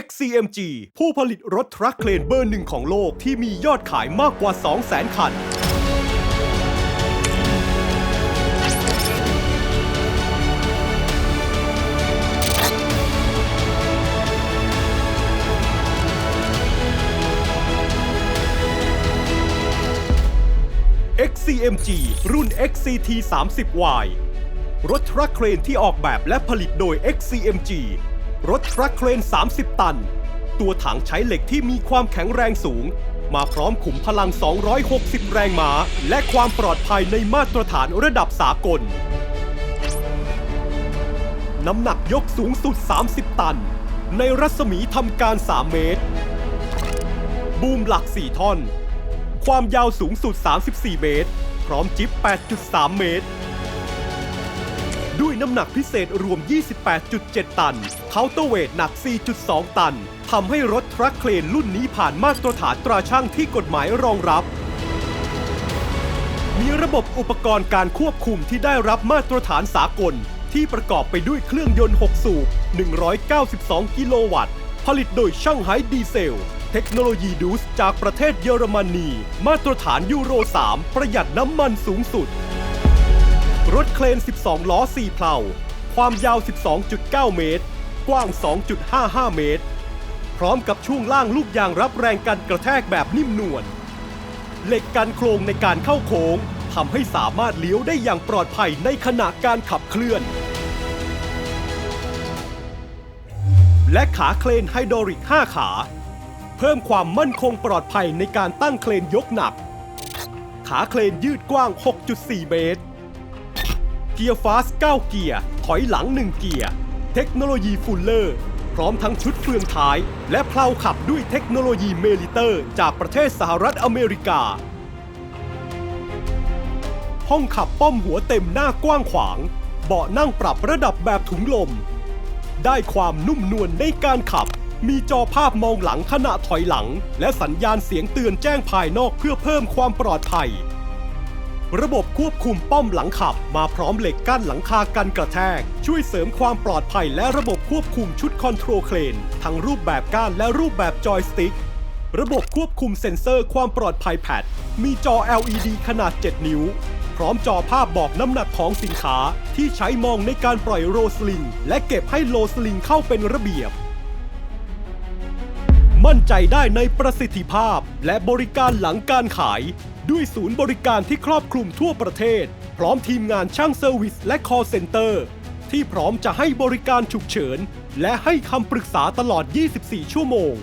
XCMG ผู้ผลิตรถทรัคเคลนเบอร์หนึ่งของโลกที่มียอดขายมากกว่า 200,000 คัน XCMG รุ่น XCT 30Y รถทรัคเครนที่ออกแบบและผลิตโดย XCMG รถทรัคเครน 30 ตัน ตัวถังใช้เหล็กที่มีความแข็งแรงสูง มาพร้อมขุมพลัง 260 แรงม้า และความปลอดภัยในมาตรฐานระดับสากล น้ำหนักยกสูงสุด 30 ตัน ในรัศมีทำการ 3 เมตร บูมหลัก 4 ท่อน ความยาวสูงสุด 34 เมตร พร้อมจิ๊บ 8.3 เมตร ด้วยน้ำหนักพิเศษรวม 28.7 ตัน เคาน์เตอร์เวทหนัก 4.2 ตัน ทำให้รถทรัคเคลนรุ่นนี้ผ่านมาตรฐานตราช่างที่กฎหมายรองรับ มีระบบอุปกรณ์การควบคุมที่ได้รับมาตรฐานสากล ที่ประกอบไปด้วยเครื่องยนต์ 6 สูบ 192 กิโลวัตต์ ผลิตโดยช่างไฮดีเซล เทคโนโลยีดูสจากประเทศเยอรมนี มาตรฐานยูโร 3 ประหยัดน้ำมันสูงสุด รถเคลน 12 ล้อ 4 เพลา ความยาว 12.9 เมตร กว้าง 2.55 เมตร พร้อมกับช่วงล่างลูกยางรับแรงกันกระแทกแบบนิ่มนวล เหล็กกันโครงในการเข้าโค้งทำให้สามารถเลี้ยวได้อย่างปลอดภัยในขณะการขับเคลื่อน และขาเคลนไฮดรอลิก 5 ขา เพิ่มความมั่นคงปลอดภัยในการตั้งเคลนยกหนัก ขาเคลนยืดกว้าง 6.4 เมตร กียร์ฟาส9เกียร์ ถอยหลัง 1 เกียร์ เทคโนโลยีฟูลเลอร์ พร้อมทั้งชุดเฟืองท้าย และเพลาขับด้วยเทคโนโลยีเมลิเตอร์ จากประเทศสหรัฐอเมริกา ห้องขับป้อมหัวเต็มหน้ากว้างขวาง เบาะนั่งปรับระดับแบบถุงลม ได้ความนุ่มนวลในการขับ มีจอภาพมองหลังขณะถอยหลัง และสัญญาณเสียงเตือนแจ้งภายนอกเพื่อเพิ่มความปลอดภัย ระบบควบคุมป้อมหลังขับ มาพร้อมเหล็กกั้นหลังคากันกระแทก ช่วยเสริมความปลอดภัยและระบบควบคุมชุดคอนโทรลเคลนทั้งรูปแบบก้านและรูปแบบจอยสติ๊ก ระบบควบคุมเซ็นเซอร์ความปลอดภัยแพดมีจอ LED ขนาด 7 นิ้ว พร้อมจอภาพบอกน้ำหนักของสินค้าที่ใช้มองในการปล่อยโรสลิง และเก็บให้โลสลิงเข้าเป็นระเบียบ มั่นใจได้ในประสิทธิภาพ และบริการหลังการขาย ด้วยศูนย์บริการที่ครอบคลุมทั่วประเทศ พร้อมทีมงานช่างเซอร์วิสและ call center ที่พร้อมจะให้บริการฉุกเฉิน และให้คำปรึกษาตลอด 24 ชั่วโมง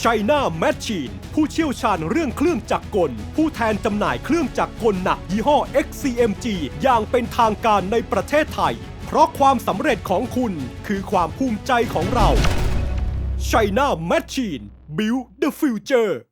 ชัยนาแมชชีนผู้เชี่ยวชาญเรื่องเครื่องจักรกล ผู้แทนจำหน่ายเครื่องจักรกลหนักยี่ห้อ XCMG อย่างเป็นทางการในประเทศไทย เพราะความสำเร็จของคุณคือความภูมิใจของเรา China Machine Build the Future